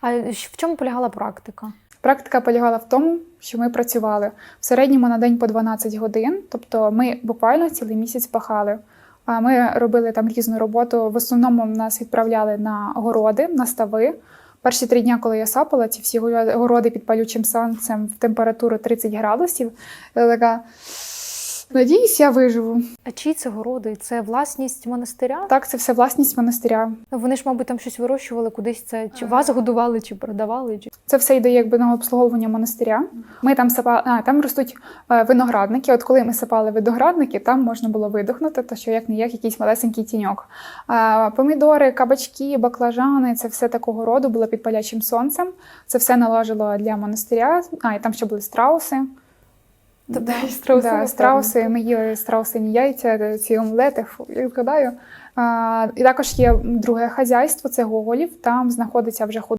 А в чому полягала практика? Практика полягала в тому, що ми працювали в середньому на день по 12 годин, тобто ми буквально цілий місяць пахали. Ми робили там різну роботу. В основному нас відправляли на городи, на стави. Перші три дні, коли я сапала, ці всі городи під палючим сонцем в температуру 30 градусів. Я така надіюсь, я виживу. А чиї це городи? Це власність монастиря? Так, це все власність монастиря. Ну, Вони ж, мабуть, там щось вирощували, кудись це чи вас годували, чи продавали, чи Це все йде якби на обслуговування монастиря. Ми там сапали, а там ростуть е, виноградники. От коли ми сапали виноградники, там можна було видохнути, то що як не як якийсь малесенький тіньок. Помідори, кабачки, баклажани це все такого роду було під палячим сонцем. Це все належало для монастиря. А і там ще були страуси. Тобто Да, страуси да, страуси, ми їли страусині яйця, ці омлети, фу, я згадаю. А, і також є друге хазяйство, це Гоголів. Там знаходиться вже